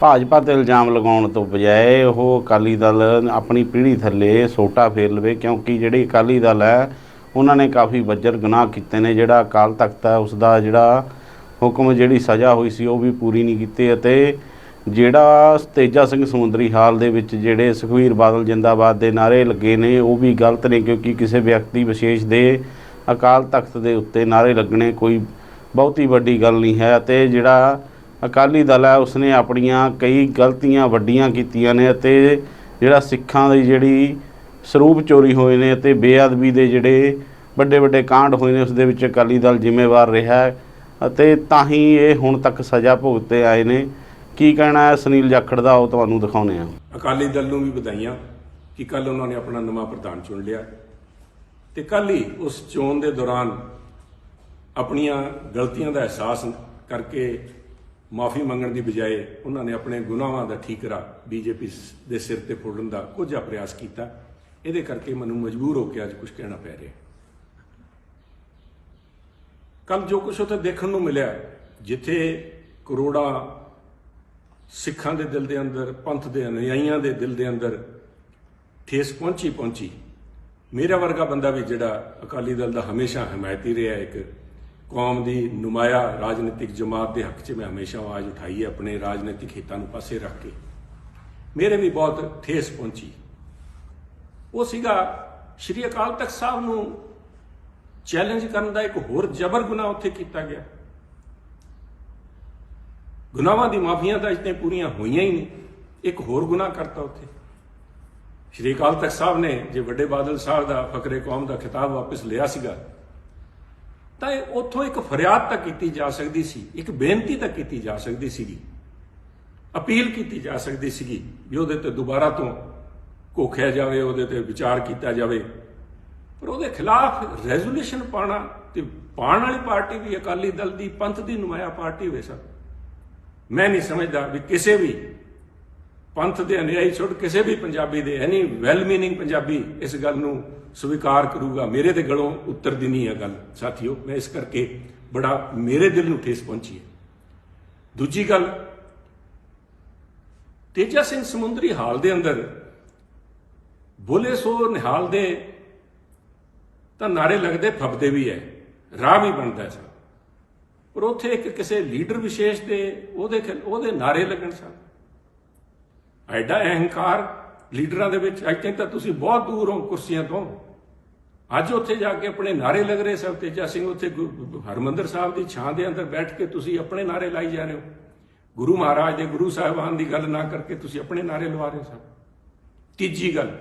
ਭਾਜਪਾ ਤੇ ਇਲਜ਼ਾਮ ਲਗਾਉਣ ਤੋਂ ਬਜਾਏ ਉਹ ਅਕਾਲੀ ਦਲ ਆਪਣੀ ਪੀੜ੍ਹੀ ਥੱਲੇ ਸੋਟਾ ਫੇਰ ਲਵੇ, ਕਿਉਂਕਿ ਜਿਹੜੀ ਅਕਾਲੀ ਦਲ ਹੈ, ਉਹਨਾਂ ਨੇ ਕਾਫੀ ਵੱਜਰ ਗੁਨਾਹ ਕੀਤੇ ਨੇ। ਜਿਹੜਾ ਅਕਾਲ ਤਖਤ ਹੈ ਉਸ ਦਾ ਜਿਹੜਾ ਹੁਕਮ, ਜਿਹੜੀ ਸਜ਼ਾ ਹੋਈ ਸੀ, ਉਹ ਵੀ ਪੂਰੀ ਨਹੀਂ ਕੀਤੀ। ਅਤੇ ਜਿਹੜਾ ਤੇਜਾ ਸਿੰਘ ਸਮੁੰਦਰੀ ਹਾਲ ਦੇ ਵਿੱਚ ਜਿਹੜੇ ਸੁਖਵੀਰ ਬਾਦਲ ਜਿੰਦਾਬਾਦ ਦੇ ਨਾਰੇ ਲੱਗੇ ਨੇ, ਉਹ ਵੀ ਗਲਤ ਨੇ, ਕਿਉਂਕਿ ਕਿਸੇ ਵਿਅਕਤੀ ਵਿਸ਼ੇਸ਼ ਦੇ ਅਕਾਲ ਤਖਤ ਦੇ ਉੱਤੇ ਨਾਰੇ ਲੱਗਣੇ ਕੋਈ ਬਹੁਤੀ ਵੱਡੀ ਗੱਲ ਨਹੀਂ ਹੈ। ਅਤੇ ਜਿਹੜਾ ਅਕਾਲੀ ਦਲ ਹੈ, ਉਸਨੇ ਆਪਣੀਆਂ ਕਈ ਗਲਤੀਆਂ ਵੱਡੀਆਂ ਕੀਤੀਆਂ ਨੇ ਅਤੇ ਜਿਹੜਾ ਸਿੱਖਾਂ ਦੀ ਜਿਹੜੀ ਸਰੂਪ ਚੋਰੀ ਹੋਏ ਨੇ ਅਤੇ ਬੇਅਦਬੀ ਦੇ ਜਿਹੜੇ ਵੱਡੇ ਵੱਡੇ ਕਾਂਡ ਹੋਏ ਨੇ ਉਸ ਦੇ ਵਿੱਚ ਅਕਾਲੀ ਦਲ ਜ਼ਿੰਮੇਵਾਰ ਰਿਹਾ ਹੈ ਅਤੇ ਤਾਂ ਹੀ ਇਹ ਹੁਣ ਤੱਕ ਸਜ਼ਾ ਭੁਗਤੇ ਆਏ ਨੇ। ਕੀ ਕਹਿਣਾ ਹੈ ਸੁਨੀਲ ਜਾਖੜ ਦਾ, ਉਹ ਤੁਹਾਨੂੰ ਦਿਖਾਉਂਦੇ ਹਾਂ। ਅਕਾਲੀ ਦਲ ਨੂੰ ਵੀ ਵਧਾਈਆਂ ਕਿ ਕੱਲ ਉਹਨਾਂ ਨੇ ਆਪਣਾ ਨਵਾਂ ਪ੍ਰਧਾਨ ਚੁਣ ਲਿਆ ਤੇ ਕੱਲ ਹੀ ਉਸ ਚੋਣ ਦੇ ਦੌਰਾਨ ਆਪਣੀਆਂ ਗਲਤੀਆਂ ਦਾ ਅਹਿਸਾਸ ਕਰਕੇ ਮਾਫੀ ਮੰਗਣ ਦੀ ਬਜਾਏ ਉਹਨਾਂ ਨੇ ਆਪਣੇ ਗੁਨਾਹਾਂ ਦਾ ਠੀਕਰਾ ਬੀਜੇਪੀ ਦੇ ਸਿਰ ਤੇ ਫੋੜਨ ਦਾ ਕੁਝ ਪ੍ਰਯਾਸ ਕੀਤਾ। ਇਹਦੇ ਕਰਕੇ ਮੈਨੂੰ ਮਜਬੂਰ ਹੋ ਕੇ ਅੱਜ ਕੁਝ ਕਹਿਣਾ ਪੈ ਰਿਹਾ। ਕੱਲ ਜੋ ਕੁਝ ਉੱਥੇ ਦੇਖਣ ਨੂੰ ਮਿਲਿਆ, ਜਿੱਥੇ ਕਰੋੜਾਂ ਸਿੱਖਾਂ ਦੇ ਦਿਲ ਦੇ ਅੰਦਰ, ਪੰਥ ਦੇ ਅਨੁਯਾਈਆਂ ਦੇ ਦਿਲ ਦੇ ਅੰਦਰ ਠੇਸ ਪਹੁੰਚੀ ਪਹੁੰਚੀ ਮੇਰਾ ਵਰਗਾ ਬੰਦਾ ਵੀ ਜਿਹੜਾ ਅਕਾਲੀ ਦਲ ਦਾ ਹਮੇਸ਼ਾ ਹਮਾਇਤੀ ਰਿਹਾ ਇੱਕ ਕੌਮ ਦੀ ਨੁਮਾਇਆ ਰਾਜਨੀਤਿਕ ਜਮਾਤ ਦੇ ਹੱਕ 'ਚ ਮੈਂ ਹਮੇਸ਼ਾ ਆਵਾਜ਼ ਉਠਾਈ ਹੈ, ਆਪਣੇ ਰਾਜਨੀਤਿਕ ਹਿੱਤਾਂ ਨੂੰ ਪਾਸੇ ਰੱਖ ਕੇ। ਮੇਰੇ ਵੀ ਬਹੁਤ ਠੇਸ ਪਹੁੰਚੀ। ਉਹ ਸੀਗਾ ਸ਼੍ਰੀ ਅਕਾਲ ਤਖਤ ਸਾਹਿਬ ਨੂੰ ਚੈਲੰਜ ਕਰਨ ਦਾ ਇੱਕ ਹੋਰ ਜਬਰ ਗੁਨਾਹ ਉੱਥੇ ਕੀਤਾ ਗਿਆ। ਗੁਨਾਹਾਂ ਦੀ ਮਾਫੀਆਂ ਤਾਂ ਇਤਨੇ ਪੂਰੀਆਂ ਹੋਈਆਂ ਹੀ ਨਹੀਂ ਇੱਕ ਹੋਰ ਗੁਨਾਹ ਕਰਤਾ ਉੱਥੇ। ਸ਼੍ਰੀ ਅਕਾਲ ਤਖਤ ਸਾਹਿਬ ਨੇ ਜੇ ਵੱਡੇ ਬਾਦਲ ਸਾਹਿਬ ਦਾ ਫਕਰੇ ਕੌਮ ਦਾ ਖਿਤਾਬ ਵਾਪਸ ਲਿਆ ਸੀਗਾ ਤਾਂ ਇਹ ਉੱਥੋਂ ਇੱਕ ਫਰਿਆਦ ਤਾਂ ਕੀਤੀ ਜਾ ਸਕਦੀ ਸੀ, ਇੱਕ ਬੇਨਤੀ ਤਾਂ ਕੀਤੀ ਜਾ ਸਕਦੀ ਸੀਗੀ। ਅਪੀਲ ਕੀਤੀ ਜਾ ਸਕਦੀ ਸੀਗੀ ਵੀ ਉਹਦੇ ਤੇ ਦੁਬਾਰਾ ਤੋਂ ਘੋਖਿਆ ਜਾਵੇ, ਉਹਦੇ ਤੇ ਵਿਚਾਰ ਕੀਤਾ ਜਾਵੇ। ਪਰ ਉਹਦੇ ਖਿਲਾਫ ਰੈਜ਼ੋਲੂਸ਼ਨ ਪਾਣਾ ਤੇ ਪਾਣ ਵਾਲੀ ਪਾਰਟੀ ਵੀ ਅਕਾਲੀ ਦਲ ਦੀ ਪੰਥ ਦੀ ਨੁਮਾਇਆ ਪਾਰਟੀ ਹੋਵੇ ਸਰ ਮੈਂ ਨਹੀਂ ਸਮਝਦਾ ਵੀ ਕਿਸੇ ਵੀ ਪੰਥ ਦੇ ਅਨੁਯਾਈ ਛੁੱਟ ਕਿਸੇ ਵੀ ਪੰਜਾਬੀ ਦੇ ਐਨੀ ਵੈਲ ਮੀਨਿੰਗ ਪੰਜਾਬੀ ਇਸ ਗੱਲ ਨੂੰ ਸਵੀਕਾਰ ਕਰੂਗਾ। ਮੇਰੇ ਤੇ ਗਲੋਂ ਉਤਰਦੀ ਨਹੀਂ ਹੈ ਗੱਲ। ਸਾਥੀਓ, ਮੈਂ ਇਸ ਕਰਕੇ ਬੜਾ ਮੇਰੇ ਦਿਲ ਨੂੰ ਠੇਸ ਪਹੁੰਚੀ ਹੈ। ਦੂਜੀ ਗੱਲ, ਤੇਜਾ ਸਿੰਘ ਸਮੁੰਦਰੀ ਹਾਲ ਦੇ ਅੰਦਰ ਬੋਲੇ ਸੋ ਨਿਹਾਲ ਦੇ ਤਾਂ ਨਾਰੇ ਲੱਗਦੇ ਫੱਬਦੇ ਵੀ ਹੈ। ਰਾਹ ਵੀ ਬਣਦਾ ਸਨ ਪਰ ਉੱਥੇ ਇੱਕ ਕਿਸੇ ਲੀਡਰ ਵਿਸ਼ੇਸ਼ ਦੇ, ਉਹਦੇ ਖਿਲ- ਉਹਦੇ ਨਾਰੇ ਲੱਗਣ ਸਨ। ਐਡਾ ਅਹੰਕਾਰ ਲੀਡਰਾਂ ਦੇ ਵਿੱਚ ਅੱਜ ਤੱਕ ਤਾਂ ਤੁਸੀਂ ਬਹੁਤ ਦੂਰ ਹੋ ਕੁਰਸੀਆਂ ਤੋਂ। ਅੱਜ ਉੱਥੇ ਜਾ ਕੇ ਆਪਣੇ ਨਾਰੇ ਲੱਗ ਰਹੇ ਸਭ ਤੇਜਾ ਸਿੰਘ ਉੱਥੇ ਗੁ- ਹਰਮੰਦਰ ਸਾਹਿਬ ਦੀ ਛਾਂ ਦੇ ਅੰਦਰ ਬੈਠ ਕੇ ਤੁਸੀਂ ਆਪਣੇ ਨਾਰੇ ਲਾਈ ਜਾ ਰਹੇ ਹੋ। ਗੁਰੂ ਮਹਾਰਾਜ ਦੇ, ਗੁਰੂ ਸਾਹਿਬਾਨ ਦੀ ਗੱਲ ਨਾ ਕਰਕੇ ਤੁਸੀਂ ਆਪਣੇ ਨਾਰੇ ਲਵਾ ਰਹੇ ਹੋ ਸਭ। ਤੀਜੀ ਗੱਲ।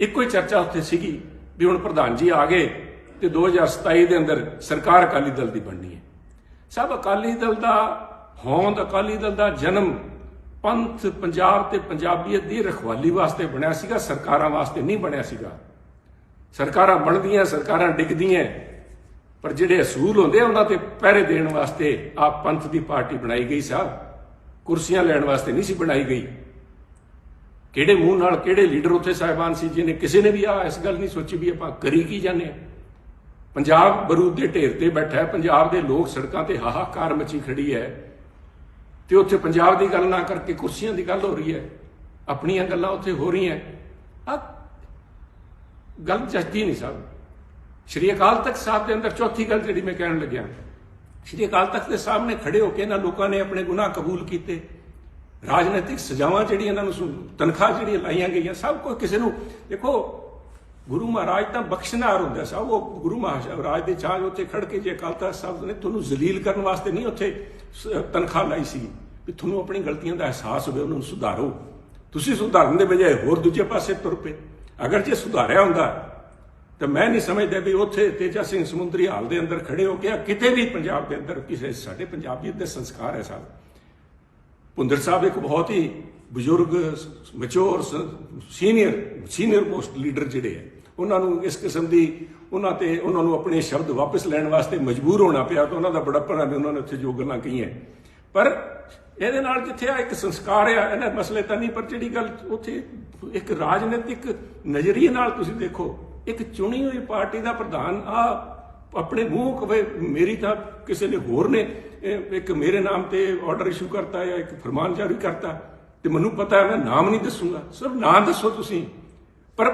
ਇੱਕੋ ਹੀ ਚਰਚਾ ਉੱਥੇ ਸੀਗੀ ਵੀ ਹੁਣ ਪ੍ਰਧਾਨ ਜੀ ਆ ਗਏ ਤੇ 2027 ਦੇ ਅੰਦਰ ਸਰਕਾਰ ਅਕਾਲੀ ਦਲ ਦੀ ਬਣਨੀ ਹੈ। ਸਭ ਅਕਾਲੀ ਦਲ ਦਾ ਹੋਂਦ ਅਕਾਲੀ ਦਲ ਦਾ ਜਨਮ ਪੰਥ ਪੰਜਾਬ ਤੇ ਪੰਜਾਬੀਅਤ ਦੀ ਰਖਵਾਲੀ ਵਾਸਤੇ ਬਣਿਆ ਸੀਗਾ, ਸਰਕਾਰਾਂ ਵਾਸਤੇ ਨਹੀਂ ਬਣਿਆ ਸੀਗਾ। ਸਰਕਾਰਾਂ ਬਣਦੀਆਂ, ਸਰਕਾਰਾਂ ਡਿੱਗਦੀਆਂ, ਪਰ ਜਿਹੜੇ ਅਸੂਲ ਹੁੰਦੇ ਆ, ਉਹਨਾਂ ਤੇ ਪਹਿਰੇ ਦੇਣ ਵਾਸਤੇ ਆ ਪੰਥ ਦੀ ਪਾਰਟੀ ਬਣਾਈ ਗਈ ਸਾਹਿਬ ਕੁਰਸੀਆਂ ਲੈਣ ਵਾਸਤੇ ਨਹੀਂ ਸੀ ਬਣਾਈ ਗਈ। ਕਿਹੜੇ ਮੂੰਹ ਨਾਲ ਕਿਹੜੇ ਲੀਡਰ ਉੱਥੇ ਸਾਹਿਬਾਨ ਸੀ, ਜਿਹਨੇ ਕਿਸੇ ਨੇ ਵੀ ਆ ਇਸ ਗੱਲ ਨਹੀਂ ਸੋਚੀ ਵੀ ਆਪਾਂ ਕਰੀ ਕੀ ਜਾਂਦੇ ਆ ਪੰਜਾਬ ਬਰੂਦ ਦੇ ਢੇਰ ਤੇ ਬੈਠਾ ਹੈ, ਪੰਜਾਬ ਦੇ ਲੋਕ ਸੜਕਾਂ ਤੇ ਹਾਹਾਕਾਰ ਮਚੀ ਖੜੀ ਹੈ। ਤੇ ਉੱਥੇ ਪੰਜਾਬ ਦੀ ਗੱਲ ਨਾ ਕਰਕੇ ਕੁਰਸੀਆਂ ਦੀ ਗੱਲ ਹੋ ਰਹੀ ਹੈ। ਆਪਣੀਆਂ ਗੱਲਾਂ ਉੱਥੇ ਹੋ ਰਹੀਆਂ। ਆ ਗੱਲ ਜੱਜਦੀ ਨਹੀਂ ਸਾਹਿਬ ਸ਼੍ਰੀ ਅਕਾਲ ਤਖਤ ਸਾਹਿਬ ਦੇ ਅੰਦਰ ਚੌਥੀ ਗੱਲ ਜਿਹੜੀ ਮੈਂ ਕਹਿਣ ਲੱਗਿਆ। ਸ਼੍ਰੀ ਅਕਾਲ ਤਖਤ ਦੇ ਸਾਹਮਣੇ ਖੜੇ ਹੋ ਕੇ ਇਹਨਾਂ ਲੋਕਾਂ ਨੇ ਆਪਣੇ ਗੁਨਾਹ ਕਬੂਲ ਕੀਤੇ। ਰਾਜਨੀਤਿਕ ਸਜ਼ਾਵਾਂ ਜਿਹੜੀਆਂ ਇਹਨਾਂ ਨੂੰ ਤਨਖਾਹ ਜਿਹੜੀਆਂ ਲਾਈਆਂ ਗਈਆਂ, ਸਭ ਕੁਝ ਕਿਸੇ ਨੂੰ ਦੇਖੋ ਗੁਰੂ ਮਹਾਰਾਜ ਤਾਂ ਬਖਸ਼ਨਾਰ ਹੁੰਦਾ ਸਾਹਿਬ ਉਹ ਗੁਰੂ ਮਹਾਰਾਜ ਦੇ ਚਾਹ ਉੱਥੇ ਖੜ ਕੇ ਜੇ ਅਕਾਲ ਤਖਤ ਸਾਹਿਬ ਨੇ ਤੁਹਾਨੂੰ ਜ਼ਲੀਲ ਕਰਨ ਵਾਸਤੇ ਨਹੀਂ ਉੱਥੇ ਸ- ਤਨਖਾਹ ਲਾਈ ਸੀ ਵੀ ਤੁਹਾਨੂੰ ਆਪਣੀ ਗਲਤੀਆਂ ਦਾ ਅਹਿਸਾਸ ਹੋਵੇ, ਉਹਨਾਂ ਨੂੰ ਸੁਧਾਰੋ। ਤੁਸੀਂ ਸੁਧਾਰਨ ਦੇ ਬਜਾਏ ਹੋਰ ਦੂਜੇ ਪਾਸੇ ਤੁਰ ਪਏ। ਅਗਰ ਜੇ ਸੁਧਾਰਿਆ ਹੁੰਦਾ, ਤਾਂ ਮੈਂ ਨਹੀਂ ਸਮਝਦਾ ਵੀ ਉੱਥੇ ਤੇਜਾ ਸਿੰਘ ਸਮੁੰਦਰੀ ਹਾਲ ਦੇ ਅੰਦਰ ਖੜੇ ਹੋ ਕੇ ਕਿਤੇ ਵੀ ਪੰਜਾਬ ਦੇ ਅੰਦਰ ਕਿਸੇ ਸਾਡੇ ਪੰਜਾਬੀਅਤ ਦੇ ਸੰਸਕਾਰ ਹੈ ਸਾਹਿਬ। ਭੁੰਦਰ ਸਾਹਿਬ ਇੱਕ ਬਹੁਤ ਹੀ ਬਜ਼ੁਰਗ ਮਚੋਰ ਸੀਨੀਅਰ ਸੀਨੀਅਰ ਮੋਸਟ ਲੀਡਰ ਜਿਹੜੇ ਹੈ। ਉਹਨਾਂ ਨੂੰ ਇਸ ਕਿਸਮ ਦੀ ਉਹਨਾਂ ਤੇ ਉਹਨਾਂ ਨੂੰ ਆਪਣੇ ਸ਼ਬਦ ਵਾਪਸ ਲੈਣ ਵਾਸਤੇ ਮਜਬੂਰ ਹੋਣਾ ਪਿਆ ਤਾਂ ਉਹਨਾਂ ਦਾ ਬੜਾ ਭਰਾ ਵੀ ਉਹਨਾਂ ਨੇ ਉੱਥੇ ਜੋ ਗੱਲਾਂ ਕਹੀਆਂ। ਪਰ ਇਹਦੇ ਨਾਲ ਜਿੱਥੇ ਆ ਇੱਕ ਸੰਸਕਾਰ ਆ ਇਹਨਾਂ ਮਸਲੇ ਤਾਂ ਨਹੀਂ, ਪਰ ਜਿਹੜੀ ਗੱਲ ਉੱਥੇ ਇੱਕ ਰਾਜਨੀਤਿਕ ਨਜ਼ਰੀਏ ਨਾਲ ਤੁਸੀਂ ਦੇਖੋ, ਇੱਕ ਚੁਣੀ ਹੋਈ ਪਾਰਟੀ ਦਾ ਪ੍ਰਧਾਨ, ਆ ਆਪਣੇ ਮੂੰਹ ਕਵੇ, ਮੇਰੀ ਤਾਂ ਕਿਸੇ ਨੇ ਹੋਰ ਨੇ ਇੱਕ ਮੇਰੇ ਨਾਮ ਤੇ ਆਰਡਰ ਇਸ਼ੂ ਕਰਤਾ ਜਾਂ ਇੱਕ ਫਰਮਾਨ ਜਾਰੀ ਕਰਤਾ, ਤੇ ਮੈਨੂੰ ਪਤਾ ਹੈ, ਮੈਂ ਨਾਮ ਨਹੀਂ ਦੱਸੂਗਾ। ਸਿਰਫ ਨਾਂ ਦੱਸੋ ਤੁਸੀਂ। ਪਰ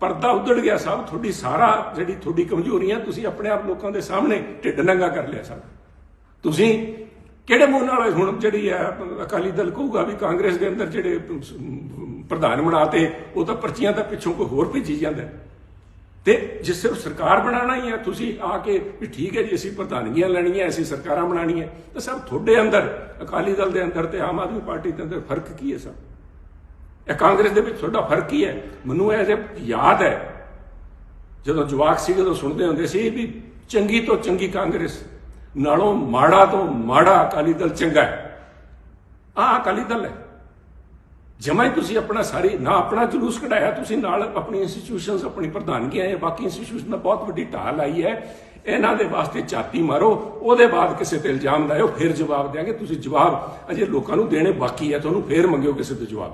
ਪਰਦਾ ਉਧੜ ਗਿਆ ਸਭ ਤੁਹਾਡੀ ਸਾਰਾ ਜਿਹੜੀ ਤੁਹਾਡੀ ਕਮਜ਼ੋਰੀਆਂ ਤੁਸੀਂ ਆਪਣੇ ਆਪ ਲੋਕਾਂ ਦੇ ਸਾਹਮਣੇ ਢਿੱਡ ਨੰਗਾ ਕਰ ਲਿਆ ਸਭ ਤੁਸੀਂ ਕਿਹੜੇ ਮੂੰਹ ਨਾਲ ਹੁਣ ਜਿਹੜੀ ਹੈ ਅਕਾਲੀ ਦਲ ਕਹੂਗਾ ਵੀ ਕਾਂਗਰਸ ਦੇ ਅੰਦਰ ਜਿਹੜੇ ਪ੍ਰਧਾਨ ਬਣਾਤੇ, ਉਹ ਤਾਂ ਪਰਚੀਆਂ ਤਾਂ ਪਿੱਛੋਂ ਕੋਈ ਹੋਰ ਭੇਜੀ ਜਾਂਦਾ ਹੈ। ਤੇ ਜੇ ਸਿਰਫ ਸਰਕਾਰ ਬਣਾਉਣਾ ਹੀ ਹੈ ਤੁਸੀਂ ਆ ਕੇ ਵੀ ਠੀਕ ਹੈ ਜੀ, ਅਸੀਂ ਪ੍ਰਧਾਨਗੀਆਂ ਲੈਣੀਆਂ, ਅਸੀਂ ਸਰਕਾਰਾਂ ਬਣਾਉਣੀਆਂ, ਤਾਂ ਸਭ ਤੁਹਾਡੇ ਅੰਦਰ, ਅਕਾਲੀ ਦਲ ਦੇ ਅੰਦਰ ਤੇ ਆਮ ਆਦਮੀ ਪਾਰਟੀ ਦੇ ਅੰਦਰ ਫ਼ਰਕ ਕੀ ਹੈ ਸਭ ਇਹ ਕਾਂਗਰਸ ਦੇ ਵਿੱਚ ਤੁਹਾਡਾ ਫ਼ਰਕ ਕੀ ਹੈ। ਮੈਨੂੰ ਇਹ ਜੇ ਯਾਦ ਹੈ, ਜਦੋਂ ਜਵਾਕ ਸੀ, ਜਦੋਂ ਸੁਣਦੇ ਹੁੰਦੇ ਸੀ ਵੀ ਚੰਗੀ ਤੋਂ ਚੰਗੀ ਕਾਂਗਰਸ, ਨਾਲੋਂ ਮਾੜਾ ਤੋਂ ਮਾੜਾ ਅਕਾਲੀ ਦਲ ਚੰਗਾ ਹੈ। ਆਹ ਅਕਾਲੀ ਦਲ ਹੈ। ਜਮਾ ਹੀ ਤੁਸੀਂ ਆਪਣਾ ਸਾਰੀ, ਨਾ ਆਪਣਾ ਜਲੂਸ ਕਢਾਇਆ, ਤੁਸੀਂ ਨਾਲ ਆਪਣੀ ਇੰਸਟੀਟਿਊਸ਼ਨਸ ਆਪਣੀ ਪ੍ਰਧਾਨਗੀਆਂ ਹੈ ਬਾਕੀ ਇੰਸਟੀਟਿਊਸ਼ਨ ਦਾ ਬਹੁਤ ਵੱਡੀ ਢਾਲ ਆਈ ਹੈ। ਇਹਨਾਂ ਦੇ ਵਾਸਤੇ ਝਾਤੀ ਮਾਰੋ, ਉਹਦੇ ਬਾਅਦ ਕਿਸੇ ਤੇ ਇਲਜ਼ਾਮ ਲਾਇਓ, ਫਿਰ ਜਵਾਬ ਦੇਾਂਗੇ ਤੁਸੀਂ ਜਵਾਬ ਅਜੇ ਲੋਕਾਂ ਨੂੰ ਦੇਣੇ ਬਾਕੀ ਹੈ, ਤੁਹਾਨੂੰ ਫਿਰ ਮੰਗਿਓ ਕਿਸੇ ਤੋਂ ਜਵਾਬ।